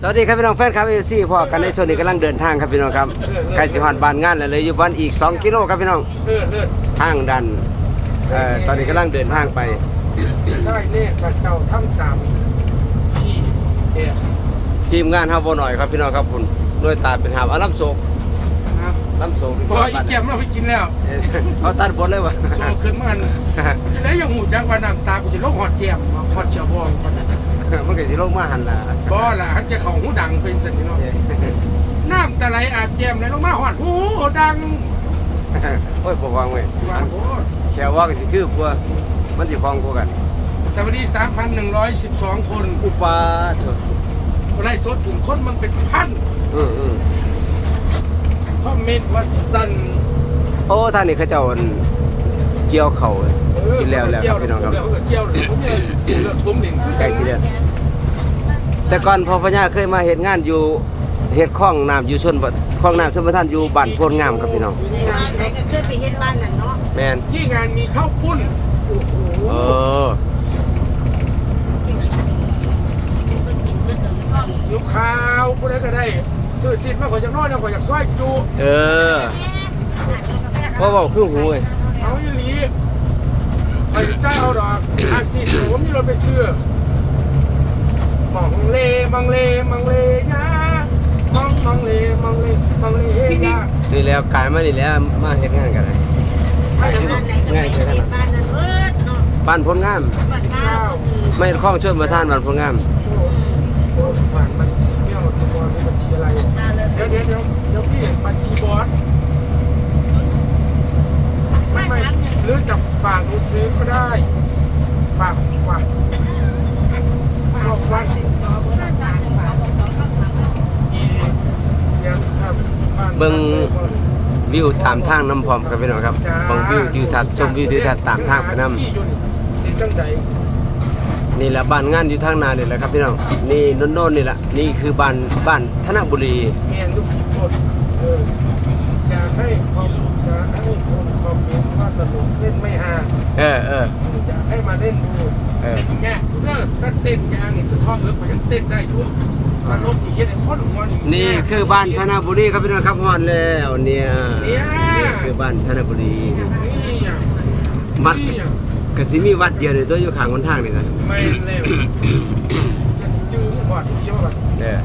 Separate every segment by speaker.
Speaker 1: สวัสดีครับพี่น้องแฟนครับเอซี่พ่อกันในช่วงนี้กำลังเดินทางครับพี่น้องครับใกล้สิฮอดบ้านงานแล้วเลยอยู่บ้านอีก 2 กิโลครับพี่น้อง
Speaker 2: เลิศเลิศ
Speaker 1: ทางดันเอ่อตอนนี้กำลังเดินทางไป
Speaker 2: ได้เนี่ยพระเจ้าทำตามที่เอก
Speaker 1: ทีมงานเฮาบ่หน่อยครับพี่น้องครับคุณด้วยตาเป็นหาบอาลํโศก
Speaker 2: นะ
Speaker 1: ลํโศก
Speaker 2: พออีเกียมเราไปกินแล้ว
Speaker 1: เขาตัดบทเลยว่ะ
Speaker 2: โซขึ้นมันจะได้ยังหูจักว่าน้ำตากูสิลงหอดเกียมหอดเชียวบอง
Speaker 1: มันก็สิลงมาหั่นล่ะ
Speaker 2: บ่ล่ะฮันจะเขาหูดังเป็นสันนิเนาะน้ำตะไหลอาบเกียมเลยลงมาหอดหูดัง
Speaker 1: โอ้ยบ่วางเว้ย
Speaker 2: ว่าโอ้
Speaker 1: แค่ว่าก็สิคือกว่ามันสิพองกว่ากัน
Speaker 2: สวัสดี 3,112 คน
Speaker 1: อุปาเถอะ
Speaker 2: ไล่สดถึงคนมันเป็นพัน
Speaker 1: อืออือ
Speaker 2: คอมเมนต์ว่าสั่น
Speaker 1: โอ้ทางนี้เขาเจ้าอั่นเกี่ยวเข่า สิแล้วแล้วครับพี่น้องครับ
Speaker 2: เกี่ยวเลยผมเนี่ยเลือกทุ่มดิน
Speaker 1: ใกล้สิแล้วแต่ก่อนพ่อพญาเคยมาเฮ็ดงานอยู่เฮ็ดคลองน้ำอยู่ชนบทคลองน้ำชนประทานอยู่บ้านโพนงามครับพี่น้อง
Speaker 3: ในบ้านไหนก็ขึ้นไปเฮ็ดบ้านนั่นเนาะ
Speaker 1: แมน
Speaker 2: ที่งานมีข้าวปุ้นโอ้โห
Speaker 1: เออ
Speaker 2: อยู่ข้าวผู้ใดก็ได้ซื้อสิทธิ์มาขอจากน้อยนะขอจากซอยจู
Speaker 1: เออบ่เว้าคือหูเว้ย
Speaker 2: เอาอีหลี ไปใจเอาดอกอาสิผมมีรถไปซื้อมังเลมังเลมังเลยามังมังเลมังเลมังเลยา
Speaker 1: นี่แล้วกลายมานี่แล้วมาเฮ็ดงานกันเลย
Speaker 2: ให้
Speaker 3: บ้านไหนก็ไปเฮ็ดบ้านนั่นเบิดเนาะ
Speaker 1: บ้านโพนงาม
Speaker 3: บ้านข้าวคือ
Speaker 1: ไม่คลองชนประทานบ้านโพนงาม
Speaker 2: ผ่านบัญชีไม่เอาตัวเป็นบัญชีอะไร
Speaker 3: บ้านเลย
Speaker 2: เดี๋ยวเดี๋ยวเดี๋ยวเดี๋ยวพี่บัญชีบอสไม่ไม่ห รือจะฝากหนูซื้อก็ได้ฝากฝากบอกฝากอีเสียงครับบ้าน
Speaker 1: เบิ่งวิวตามทางน้ำพร้อมครับพี่น้องครับเบางวิวทิวทัศน์ชมวิวทิวทัศน์ตามทางไปนํ
Speaker 2: ที่อยู่นี่เป็นจังใด
Speaker 1: นี่แหละบ้านงานอยู่ทางนานี่แหละครับพี่น้องนี่โน่นๆนี่แหละนี่คือบ้านบ้านธนบุรี
Speaker 2: เมียนลูกกี่คนเอออยากให้คอมอยากให้คนคอมเมนต์ว่าตลกเล่นไม่ฮา
Speaker 1: เออเออ
Speaker 2: อยากให้มาเล่นดู
Speaker 1: เออ
Speaker 2: เป็นไงเออถ้าเต้นยางนี่คือท่อเอิร์กมันยังเต้นได้อยู่ตลกอีกเฮ็ดให้คนหัวนี่
Speaker 1: นี่คือบ้านธนบุรีครับพี่น้องครับฮอนแล้วเนี่ย
Speaker 2: เนี่ย
Speaker 1: นี่คือบ้านธนบุรี
Speaker 2: นี่อะ
Speaker 1: วัด
Speaker 2: นี่อะ
Speaker 1: ก็สิมีวัดเดียวเลยตัวอยู่ข้างคนทางนี่กัน
Speaker 2: ไม่เร็วจะสิจื้อมึงบอดอีกเยอะแบบ
Speaker 1: เด้อ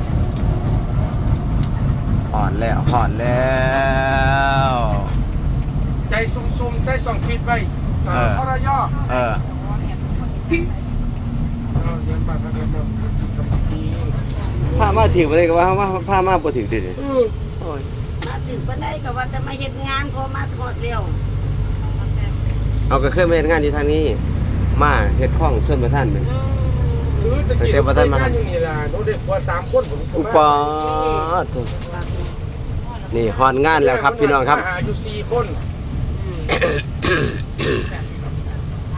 Speaker 1: ฮอนแล้วฮอนแล้ว
Speaker 2: ใจซุ่มๆใส่สองฟีดไปเออพระย่อ
Speaker 1: เออ
Speaker 2: เอาเรียนบัตรแล้วก็สมัครดี
Speaker 1: พามาถึงบ่ได้ก็ว่าว่าพามาบ่ถึงดิ
Speaker 2: เออ
Speaker 1: โอ้ย
Speaker 3: มาถึงปานใดก็ว่าจะมาเฮ็ดงานพอมาทอดเร็ว
Speaker 1: เอาก็เคยมาเฮ็ดงานอยู่ทางนี้ มาเฮ็ดข้องชนประทานแม่น
Speaker 3: อืม
Speaker 2: หรือตะกี้เราไปงานอย่างนี้ล่ะหนูเด็กกว่าสามคนผม
Speaker 1: อุปาทนี่ฮอนงานแล้วครับพี่น้องครับ
Speaker 2: หาอยู่สี่คน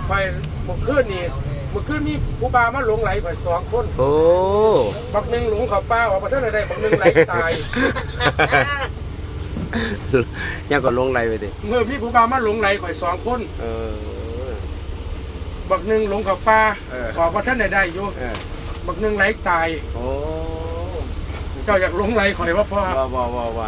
Speaker 2: ไปเมื่อคืนนี่เมื่อคืนนี่ผู้บามาหลงไหลไปสองคน
Speaker 1: โอ้
Speaker 2: บักหนึ่งหลงเขาป้าออกมาเท่าไหร่บักหนึ่งไหลตาย
Speaker 1: ยังก็ลงไรไปดิ
Speaker 2: เมื่อพี่ผู้บามาหลงไหลข่อยสองคน
Speaker 1: เออ
Speaker 2: บักหนึ่งหลงเขาป้า
Speaker 1: เออ
Speaker 2: ออกมาท่านไหนได้อยู่
Speaker 1: เออ
Speaker 2: บักหนึ่งไหลตาย
Speaker 1: โอ้
Speaker 2: เจ้าอยากหลงไหลข่อยว่าพ่อ
Speaker 1: ว้าว้าว้าว้า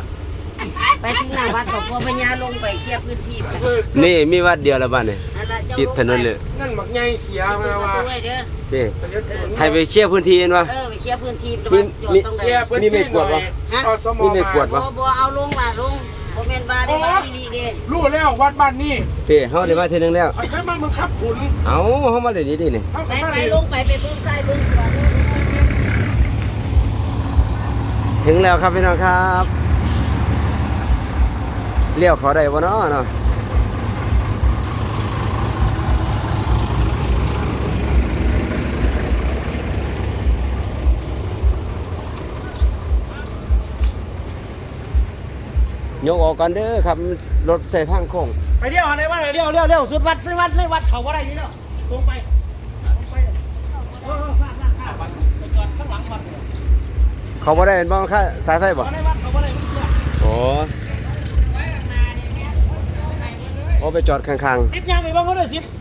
Speaker 3: ไปถึ งหน้าวัดก็พอพญาลงไปเคลียร์พื้นที่ไป
Speaker 2: เออ
Speaker 1: นี่มีวัดเดียวแล้วบ้านนี่
Speaker 3: นั่นล่ะเจ้า
Speaker 1: ติดถนนเลย
Speaker 2: นั่นบักใหญ่เสียมาว่า
Speaker 3: ด้วยเด้อ
Speaker 1: นี่
Speaker 2: เดี๋ยวตัว
Speaker 1: ให้ไปเคลียร์พื้นที่เห็นปะ
Speaker 3: เออไปเคลียร์พื้นที่
Speaker 1: มี
Speaker 3: ว่าจอดตรงไหน
Speaker 2: เคลียร์พื้น
Speaker 1: นี่ไม่
Speaker 2: ที่
Speaker 1: ก
Speaker 2: ห
Speaker 1: ว
Speaker 2: น่
Speaker 1: ด
Speaker 2: อ
Speaker 1: วะ
Speaker 2: ยอสม
Speaker 1: นี่ไม่กวด
Speaker 3: บ่
Speaker 1: วะ
Speaker 3: บ่เอาลงว่าลงบ่แม่นว่าได้ว่าอีหลีเด้
Speaker 2: รู้แล้ววัดบ้านนี่
Speaker 1: เต้เฮาได้มาเทีนึงแล้ว
Speaker 2: ข่อยเคยมาเมืองขับขุน
Speaker 1: เอ้าเฮามาได้นี่ดินี่
Speaker 2: เขา
Speaker 3: ไป
Speaker 2: ก็มา
Speaker 3: ไป
Speaker 2: เลย
Speaker 3: ลงไปไปเบิ่งซ้ายเบิ่งขวา
Speaker 1: ถึงแล้วครับพี่น้องครับ เลี้ยวเขาได้บ่เนาะเนาะยกออกก่อนเด้อครับรถใส่ทางโค้ง
Speaker 4: ไปเลี้ยวอะไรวะเลี้ยวเลี้ยวเลี้ยวสุดวัดสุดวัดในวัดเขาว่าอะไรนี่เนาะตรงไปตรงไปเลยเออฟาดฟาดฟาดวัดไปจอดข้างหลังวัดเลย
Speaker 1: เขาบ่ได้เห็นบ้างค่าสายไฟบ่
Speaker 4: เขาว่าอะไรไม่เชื่อ
Speaker 1: โอ้ โอ้ไปจอดข้าง
Speaker 4: สิบยังไปบ้างก็ได้สิบ
Speaker 1: ๆ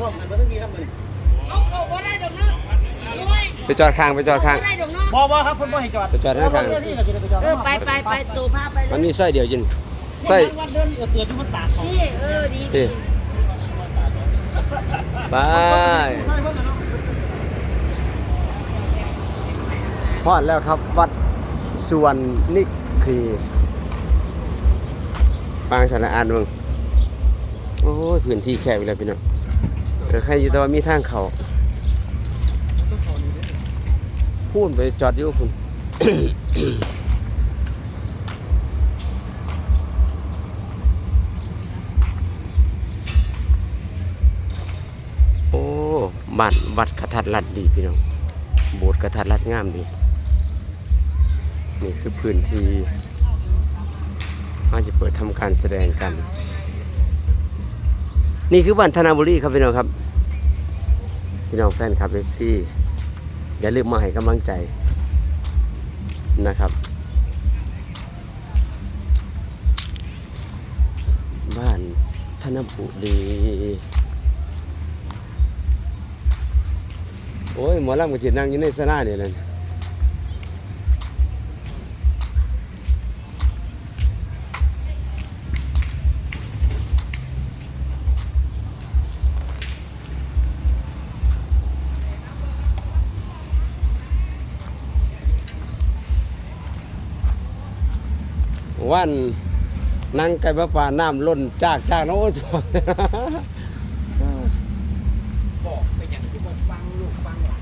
Speaker 4: พร้อมกันบ่ทั้งทีครับมื้อนี้
Speaker 3: เอาเขาบ่ได้ดอกเนาะด้วย
Speaker 1: ไปจอดข้างไปจอดข้าง
Speaker 3: บ่ได้ดอกเนาะ
Speaker 4: บ่บ่ครับเพิ่นบ่ให้จอด
Speaker 1: ไปจอดข้าง
Speaker 4: เอที่ก็สิได้ไปจอด
Speaker 3: เออไปไปไปตูพาไปเล
Speaker 1: มัน
Speaker 3: ย
Speaker 1: มีสร้อยเดียวยินสร้อย
Speaker 4: วัดเดินเออเตือนอยู่มันตากเขา
Speaker 3: นี่เออดี
Speaker 1: เอ้ไปพ พอดแล้วครับวัดส่วนนิคีปางสารอานมืองโอ้ยพื้นที่แคบอีกแล้วพี่น้องเออใครอยู่แต่ว่ามีทางเขาพูนไปจอดอยู่คุณโอ้บ้านวัดกระทัดรัดดีพี่น้องโบสถ์กระทัดรัดงามดี นี่คือพื้นที่มาจะเปิดทำการแสดงกัน นี่คือบ้านธนบุรีครับพี่น้องครับ พี่น้องแฟนคลับเอฟซีอย่าลืมมาให้กำลังใจนะครับ บ้านธนบุรีโอ้ยหมอลำก็จินั่งอยู่ในสนาเนี่ยเลย วันนั่งไก่ปลาปลาน้ำล้นจากจากน้องโอ้ย
Speaker 4: บอกไปหยังที่บ่ฟังลูกฟังหลาน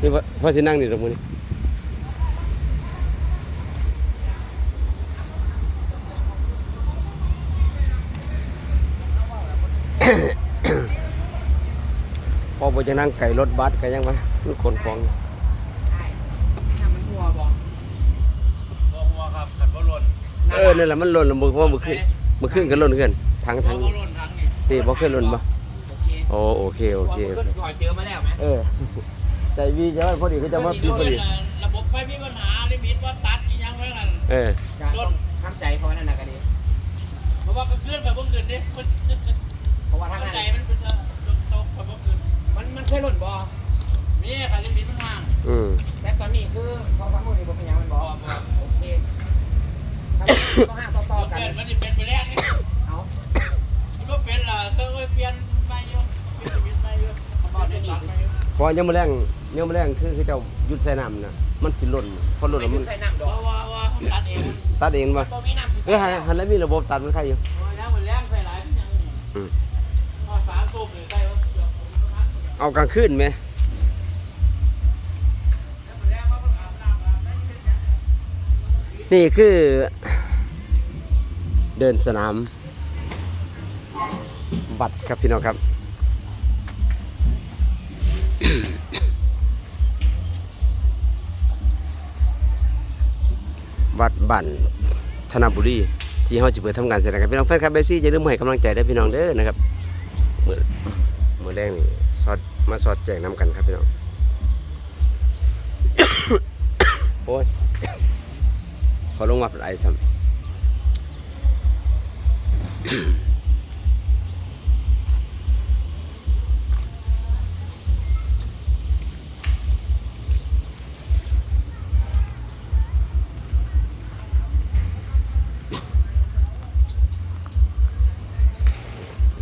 Speaker 1: นี่พ่อสินั่งนี่ตรงนี้พอบ่จะนั่งไก่รถบัสก็ยังวะมันขนของอยู่
Speaker 4: ถ้ามันหัวบ่บ่หัวครับขัดบ่หล่น
Speaker 1: เออนั่นแหละมันหล่นแล้วมือว่ามือขึ้นมือขึ้นก็หล่นขึ้นทั้งทั้ง
Speaker 4: บ่หล่นทั้งนี่
Speaker 1: ตีบ่ขึ้นหล่นบ่
Speaker 4: โอเค
Speaker 1: โอ้โอเคโอเค
Speaker 4: หัวมันขึ้นก่อนเจอมาแล้วไหม
Speaker 1: เออใจวีจะว่าพอดีก็จะว่าปีพอดี
Speaker 5: ระบบไฟมีปัญหาลิมิตว่าตัดอีหยังไว้กัน
Speaker 1: เออ
Speaker 4: รถทำใจเพราะนั่นน่ะก็ดี
Speaker 5: เพราะว่าก็เคลื่อนไปเมื่อคืนนี้มัน
Speaker 4: เพราะว่าทาง
Speaker 5: เข้า
Speaker 4: นั้น
Speaker 5: ใจมันเป็นตกตกไปเมื่อคืน
Speaker 4: มันมันเคยหล่นบ่
Speaker 5: มีค่ะลิมิตมันห่าง
Speaker 1: อืม
Speaker 4: แต่ตอนนี้คือพอสามมื้อนี้บ่เป็นหยังมันบ่โอเคถ้า ต้องห้างต่อๆกัน
Speaker 5: เปลี่ยนมันจะเป็นไปแรกนี่
Speaker 4: เอา
Speaker 5: มันก็เป็นล่ะเคยเปลี่ยนไปอยู่เปลี่ยนลิมิตไปอยู่เขาบอกได้ตัดไปอยู่
Speaker 1: พอยังมาแรงยังมาแรงคือคือเจ้าหยุดใส่น้ำนะมันสิหล่นพอหล่นแล้วมัน
Speaker 4: ใส่น้ำด
Speaker 5: เพ
Speaker 4: อก
Speaker 5: ราะว่าว่าตัดเอง
Speaker 1: ตัดเองมา
Speaker 4: บ่มีน้ำสิ
Speaker 1: เออหันหันแล้วมีระบบตัดมันใครอยู่
Speaker 5: โอ้ยแล้วมันแรงไปหลายที่ยังนี่
Speaker 1: อืม
Speaker 5: พอสามตุ้มเลยได้ว่าเกือบผมก็นัด
Speaker 1: เอากลางคืนไหม
Speaker 5: แล้วมันแรงว่ามันอาบน้ำอาบน้ำเสร็จแล้ว
Speaker 1: นี่คือ เดินสนามวัดครับพี่น้องครับ วัดบันธนบุรีที่เขาจะเปิดทำการเสร็จแล้วครับพี่น้องแฟนคลับเบซี่อย่าลืมมาให้กำลังใจได้พี่น้องเด้อนะครับเมื่อเมื่อแรกนี่สอดมาสอดแจงน้ำกันครับพี่น้องโอ้ยพอลงมาเป็นไอซ้ำ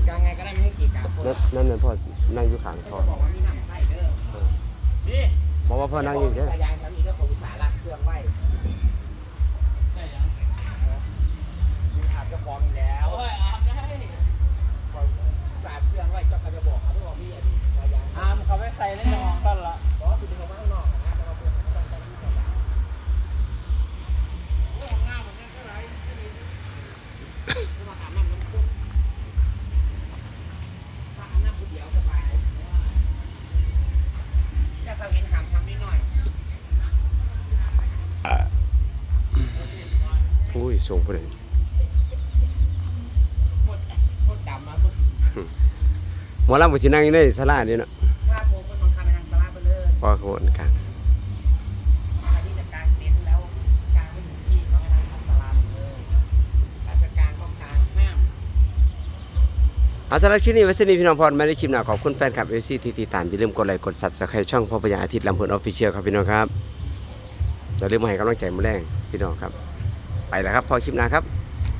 Speaker 4: กลางไงก็ได้ไม่ให้กี่กลางคน
Speaker 1: นั่นนั่นนั่นพ่อนั่งอยู่ข้างพ่อ
Speaker 4: บอกว่ามีน้ำใส่เด้อ
Speaker 5: นี่
Speaker 1: บอกว่าพ่อนั่งอยู่เด้อ
Speaker 4: สายยางฉันมีเรื่องของอุตสาหลักเสื่อมไว้
Speaker 5: ใช่ยัง
Speaker 4: มีอาบจะฟ้องอยู่แล้ว
Speaker 5: ทร
Speaker 1: ง
Speaker 4: ผู้ใดหม
Speaker 1: อลำกับชินังอยู่ในสลานี่เนาะพ่อขบวนกา
Speaker 4: ร
Speaker 1: เอาสำหรับคลิปนี้ไว้สนิทพี่น้องพอดมาได้คลิปหนาขอบคุณแฟนคลับเอฟซีที่ติดตามอย่าลืมกดไลค์กดซับสไครต์ช่องพ่อพญาอาทิตย์ลำพูนออฟฟิเชียลครับพี่น้องครับอย่าลืมมาให้กำลังใจมาแรงพี่น้องครับ ไปแล้วครับ พอคลิปหน้าครับ